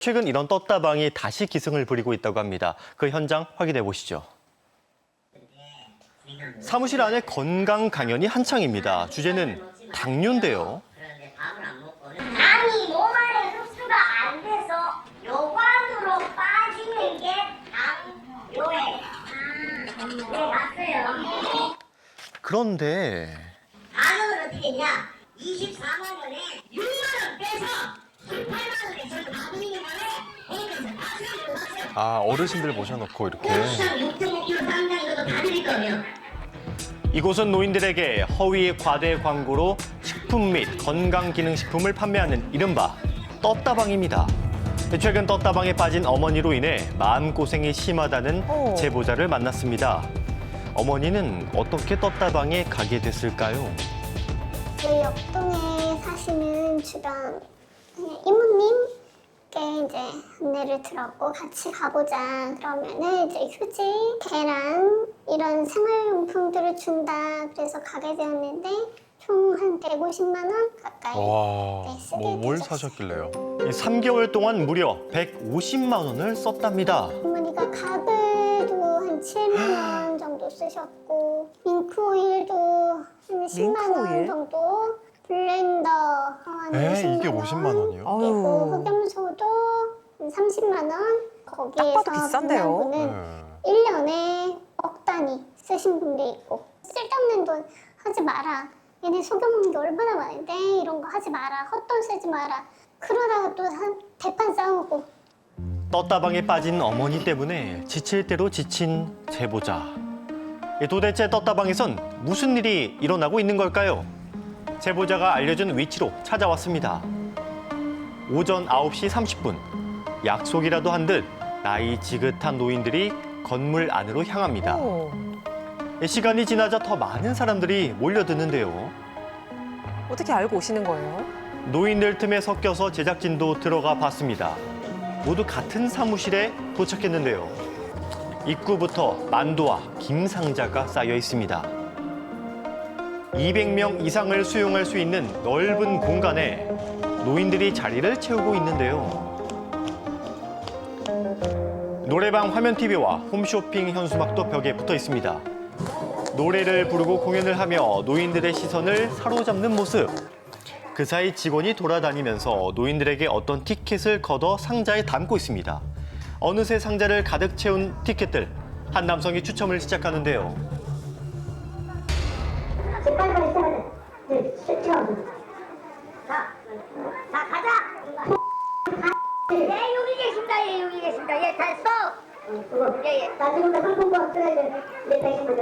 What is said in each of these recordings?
최근 이런 떴다방이 다시 기승을 부리고 있다고 합니다. 그 현장 확인해 보시죠. 사무실 안에 건강 강연이 한창입니다. 주제는 당뇨인데요. 당이 몸 안에 흡수가 안 돼서 요관으로 빠지는 게 당뇨예요. 네, 맞어요. 그런데 가격을 어떻게 했냐? 24만 원에 6만 원 빼서 18만 원에 저희 받으는 거에 거기서 다 쓰는 아 어르신들 모셔놓고 이렇게 고추장 6.5kg 상당 이것도 다 드릴 거예요. 이곳은 노인들에게 허위 과대 광고로 식품 및 건강기능식품을 판매하는 이른바 떴다방입니다. 최근 떴다방에 빠진 어머니로 인해 마음고생이 심하다는 어. 제보자를 만났습니다. 어머니는 어떻게 떴다방에 가게 됐을까요? 저희 옆동에 사시는 주변 이모님께 이제 안내를 들었고 같이 가보자 그러면은 이제 휴지, 계란 이런 생활용품들을 준다 그래서 가게 되었는데 총 한 150만 원 가까이 와, 네, 쓰게 뭐 뭘 되셨어요. 사셨길래요? 3개월 동안 무려 150만 원을 썼답니다. 어머니가 가글도 한 7만 원 정도 쓰셨고 밍크 오일도 한 10만 원 오일? 정도 블 렌더 한에 50만 이게 원 50만 원이요? 그리고 아유. 흑염소도 한 30만 원 거기에서 봐도 비싼데요? 분은 네. 1년에 억 단위 쓰신 분도 있고 쓸데없는 돈 하지 마라 얘네 속여먹는 게 얼마나 많은데 이런 거 하지 마라 헛돈 쓰지 마라 그러다가 또 한 대판 싸우고 떴다방에 빠진 어머니 때문에 지칠 대로 지친 제보자. 이 도대체 떴다방에선 무슨 일이 일어나고 있는 걸까요? 제보자가 알려준 위치로 찾아왔습니다. 오전 9시 30분. 약속이라도 한 듯 나이 지긋한 노인들이 건물 안으로 향합니다. 오, 시간이 지나자 더 많은 사람들이 몰려드는데요. 어떻게 알고 오시는 거예요? 노인들 틈에 섞여서 제작진도 들어가 봤습니다. 모두 같은 사무실에 도착했는데요. 입구부터 만두와 김 상자가 쌓여 있습니다. 200명 이상을 수용할 수 있는 넓은 공간에 노인들이 자리를 채우고 있는데요. 노래방 화면 TV와 홈쇼핑 현수막도 벽에 붙어 있습니다. 노래를 부르고 공연을 하며 노인들의 시선을 사로잡는 모습. 그 사이 직원이 돌아다니면서 노인들에게 어떤 티켓을 걷어 상자에 담고 있습니다. 어느새 상자를 가득 채운 티켓들. 한 남성이 추첨을 시작하는데요. 빨리빨리 시작하자. 네, 시청. 자, 자 가자. 네, 여기 계십니다. 예, 여기 계십니다. 예, 다 써. 예, 예. 나 지금부터 상품권 돼. 네, 다시 한번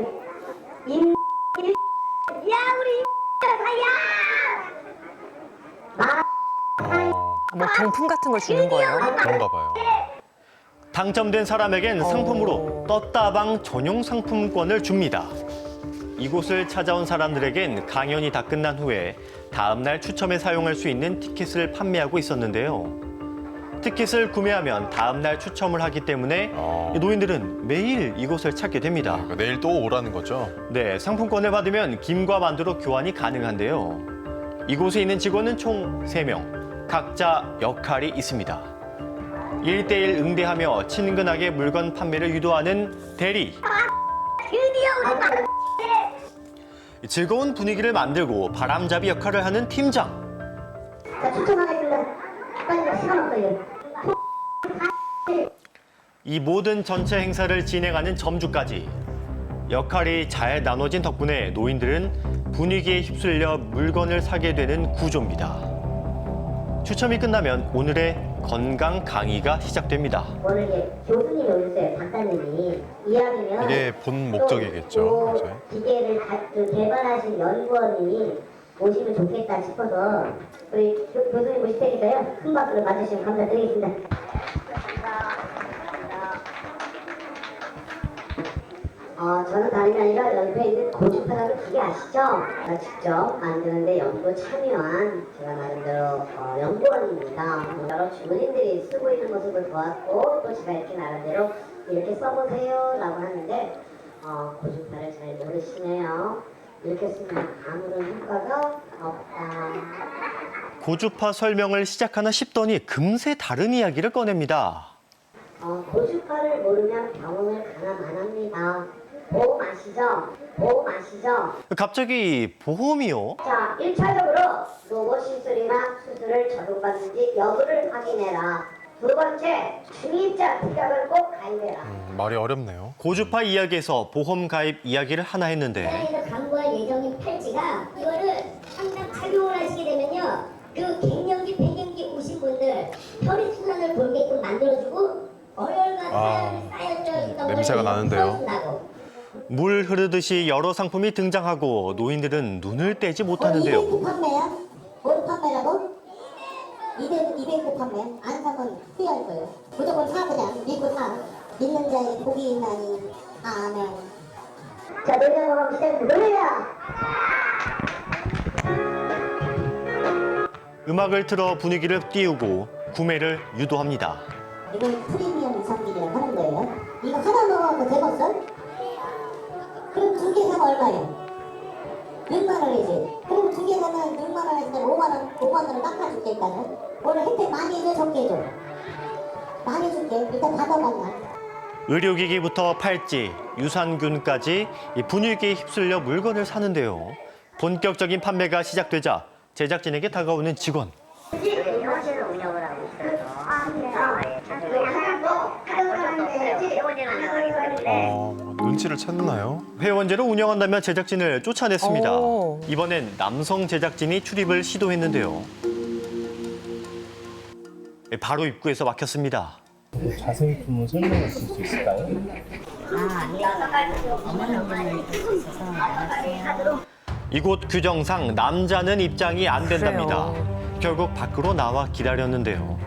임, 임, 야, 우리 사야. 어, 뭐 경품 같은 걸 주는 거예요? 그런가 봐요. 당첨된 사람에겐 상품으로 떴다방 전용 상품권을 줍니다. 이곳을 찾아온 사람들에겐 강연이 다 끝난 후에 다음날 추첨에 사용할 수 있는 티켓을 판매하고 있었는데요. 티켓을 구매하면 다음날 추첨을 하기 때문에 어. 노인들은 매일 이곳을 찾게 됩니다. 그러니까 내일 또 오라는 거죠? 네, 상품권을 받으면 김과 만두로 교환이 가능한데요. 이곳에 있는 직원은 총 세명 각자 역할이 있습니다. 일대일 응대하며 친근하게 물건 판매를 유도하는 대리. 드디어 우리 막 즐거운 분위기를 만들고 바람잡이 역할을 하는 팀장. 자. 이 모든 전체 행사를 진행하는 점주까지 역할이 잘 나눠진 덕분에 노인들은 분위기에 휩쓸려 물건을 사게 되는 구조입니다. 추첨이 끝나면 오늘의 건강 강의가 시작됩니다. 오늘 이제 교수님이 오셨어요, 박사님이. 이야기면 이게 본 목적이겠죠, 또 이제. 기계를 개발하신 연구원이 오시면 좋겠다 싶어서 우리 교, 교수님 오실 테니까요. 큰 박수로 맞으시면 감사드리겠습니다. 어, 저는 다름이 아니라 연구에 있는 고주파라는 기계 아시죠? 제가 직접 만드는데 연구 참여한 제가 나름대로 어, 연구원입니다. 여러 주민들이 쓰고 있는 모습을 보았고 또 제가 이렇게 나름대로 이렇게 써보세요 라고 하는데 어, 고주파를 잘 모르시네요. 이렇게 쓰면 아무런 효과가 없다. 고주파 설명을 시작하나 싶더니 금세 다른 이야기를 꺼냅니다. 어, 고주파를 모르면 병원을 가나 마납니다. 보험 아시죠? 보험 아시죠? 갑자기 보험이요? 자, 1차적으로 로봇 시술이나 수술을 적용받는지 여부를 확인해라. 두 번째, 중입자 특약을 꼭 가입해라. 음, 말이 어렵네요. 고주파 이야기에서 보험 가입 이야기를 하나 했는데 디자인에서 광고할 예정인 팔찌가 이거를 항상 착용을 하시게 되면요. 그 갱년기, 폐경기 오신 분들 혈액 순환을 돌게끔 만들어주고 어혈과 아, 사혈이 쌓여져 있던 걸 냄새가 나는데요. 풀어준다고. 물 흐르듯이 여러 상품이 등장하고 노인들은 눈을 떼지 못하는데요. 어, 판매야? 뭘 판매라고? 200, 200구 판매? 안 사면 후회할 거예요. 무조건 사 그냥 믿고 사. 믿는 자의 복이 있나니. 아멘. 자, 노래방 시작 노래야. 음악을 틀어 분위기를 띄우고 구매를 유도합니다. 이걸 프리미엄 6만 원이지. 그럼 두개 사면 6만 원 했으면 5만 원, 5만 원을 깎아줄게 일단은. 오늘 혜택 많이 해줘, 적게 해줘. 많이 해줄게. 일단 받아봤나? 의료기기부터 팔찌, 유산균까지 이 분위기에 휩쓸려 물건을 사는데요. 본격적인 판매가 시작되자 제작진에게 다가오는 직원. 회원제를 운영을 하고 있어서 아, 그래요? 하나도 하나도 회원제를 운영하고 있는데 어, 뭔가 눈치를 챘나요? 회원제로 운영한다며 제작진을 쫓아냈습니다. 오. 이번엔 남성 제작진이 출입을 시도했는데요. 바로 입구에서 막혔습니다. 자세히 좀 설명해 줄수 있을까요? 이곳 규정상 남자는 입장이 안 된답니다. 결국 밖으로 나와 기다렸는데요.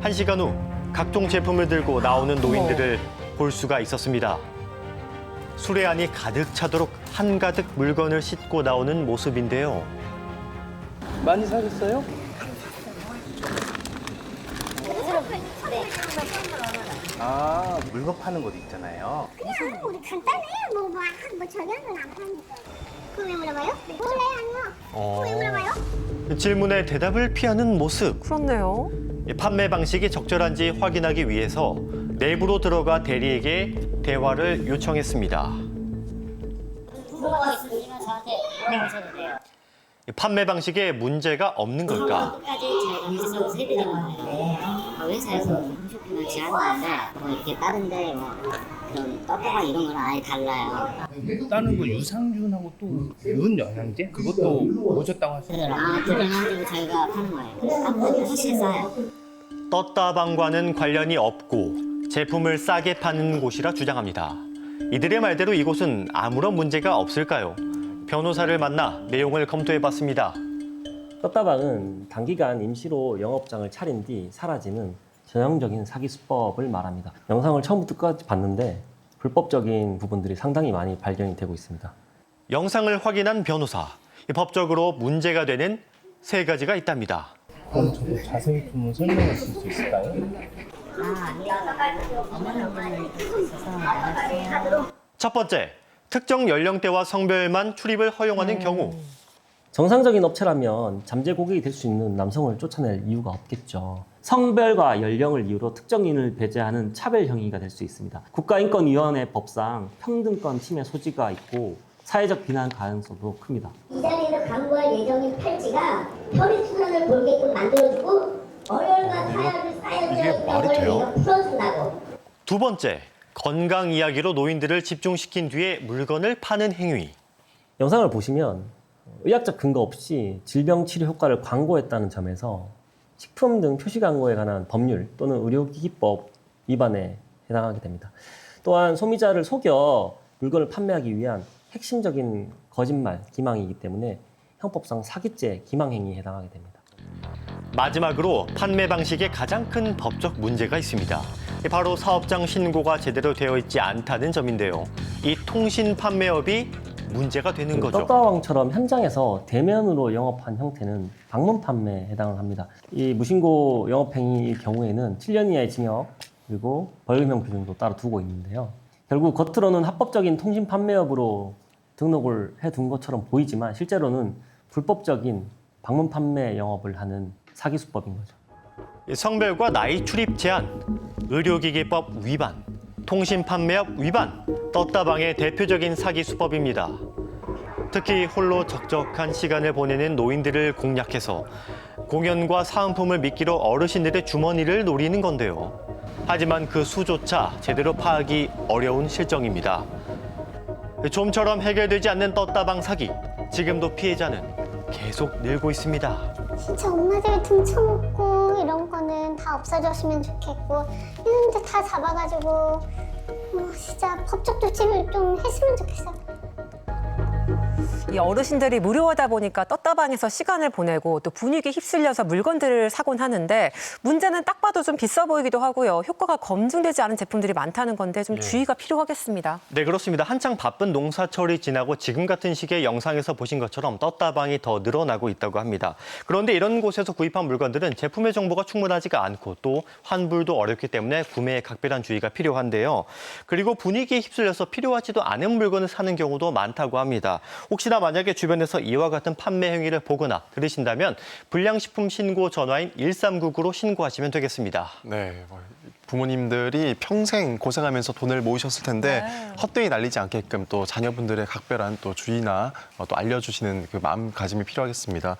한 시간 후 각종 제품을 들고 나오는 노인들을 볼 수가 있었습니다. 수레안이 가득 차도록 한가득 물건을 싣고 나오는 모습인데요. 많이 사셨어요? 아 물건 파는 곳 있잖아요. 그냥 우리 간단해. 뭐, 뭐, 뭐 저녁은 안 파니까. 그럼 왜 물어봐요? 몰라요, 아니요. 어, 왜 물어봐요? 질문에 대답을 피하는 모습. 그렇네요. 이 판매 방식이 적절한지 확인하기 위해서 내부로 들어가 대리에게 대화를 요청했습니다. 저한테 돼요. 판매 방식에 문제가 없는 걸까? 끝까지 잘. 아, 회사에서 홈쇼핑을 뭐 이렇게 다른데 뭐 그런 떡볶아 이런 거랑 아예 달라요. 다른 거 유산균하고 또윤 영양제 그것도 오셨다고 하시죠? 그래서 아 그래가지고 저희가 파는 거예요. 그래서 값도 훨씬 싸요. 떴다방과는 관련이 없고 제품을 싸게 파는 곳이라 주장합니다. 이들의 말대로 이곳은 아무런 문제가 없을까요? 변호사를 만나 내용을 검토해봤습니다. 떴다방은 단기간 임시로 영업장을 차린 뒤 사라지는 전형적인 사기 수법을 말합니다. 영상을 처음부터 끝까지 봤는데 불법적인 부분들이 상당히 많이 발견이 되고 있습니다. 영상을 확인한 변호사. 이 법적으로 문제가 되는 세 가지가 있답니다. 그럼 저도 자세히 좀 설명해 줄수 있을까요? 첫 번째, 특정 연령대와 성별만 출입을 허용하는 경우. 정상적인 업체라면 잠재 고객이 될 수 있는 남성을 쫓아낼 이유가 없겠죠. 성별과 연령을 이유로 특정인을 배제하는 차별 행위가 될 수 있습니다. 국가인권위원회 법상 평등권 침해 소지가 있고 사회적 비난 가능성도 큽니다. 이 자리에서 광고할 예정인 팔찌가 혈액순환을 돌게끔 만들어주고 쌓여져 이게 말이 걸 돼요? 풀어준다고. 두 번째, 건강 이야기로 노인들을 집중시킨 뒤에 물건을 파는 행위. 영상을 보시면 의학적 근거 없이 질병 치료 효과를 광고했다는 점에서 식품 등 표시 광고에 관한 법률 또는 의료기기법 위반에 해당하게 됩니다. 또한 소비자를 속여 물건을 판매하기 위한 핵심적인 거짓말, 기망이기 때문에 형법상 사기죄, 기망행위에 해당하게 됩니다. 마지막으로 판매 방식에 가장 큰 법적 문제가 있습니다. 바로 사업장 신고가 제대로 되어 있지 않다는 점인데요. 이 통신 판매업이 문제가 되는 거죠. 떡가왕처럼 현장에서 대면으로 영업한 형태는 방문 판매에 해당을 합니다. 이 무신고 영업행위의 경우에는 7년 이하의 징역 그리고 벌금형 규정도 따로 두고 있는데요. 결국 겉으로는 합법적인 통신 판매업으로 등록을 해둔 것처럼 보이지만 실제로는 불법적인 방문 판매 영업을 하는 사기 수법인 거죠. 성별과 나이 출입 제한, 의료기기법 위반, 통신 판매업 위반, 떴다방의 대표적인 사기 수법입니다. 특히 홀로 적적한 시간을 보내는 노인들을 공략해서 공연과 사은품을 미끼로 어르신들의 주머니를 노리는 건데요. 하지만 그 수조차 제대로 파악이 어려운 실정입니다. 좀처럼 해결되지 않는 떴다방 사기. 지금도 피해자는 계속 늘고 있습니다. 진짜 엄마들 등쳐먹고 이런 거는 다 없어졌으면 좋겠고 이런데 다 잡아가지고 뭐 진짜 법적 조치를 좀 했으면 좋겠어요. 이 어르신들이 무료하다 보니까 떴다방에서 시간을 보내고 또 분위기에 휩쓸려서 물건들을 사곤 하는데 문제는 딱 봐도 좀 비싸 보이기도 하고요. 효과가 검증되지 않은 제품들이 많다는 건데 좀 주의가 필요하겠습니다. 네, 그렇습니다. 한창 바쁜 농사철이 지나고 지금 같은 시기에 영상에서 보신 것처럼 떴다방이 더 늘어나고 있다고 합니다. 그런데 이런 곳에서 구입한 물건들은 제품의 정보가 충분하지가 않고 또 환불도 어렵기 때문에 구매에 각별한 주의가 필요한데요. 그리고 분위기에 휩쓸려서 필요하지도 않은 물건을 사는 경우도 많다고 합니다. 혹시나 만약에 주변에서 이와 같은 판매 행위를 보거나 들으신다면 불량식품 신고 전화인 1399로 신고하시면 되겠습니다. 네. 뭐 부모님들이 평생 고생하면서 돈을 모으셨을 텐데 헛되이 날리지 않게끔 또 자녀분들의 각별한 또 주의나 어, 또 알려주시는 그 마음가짐이 필요하겠습니다.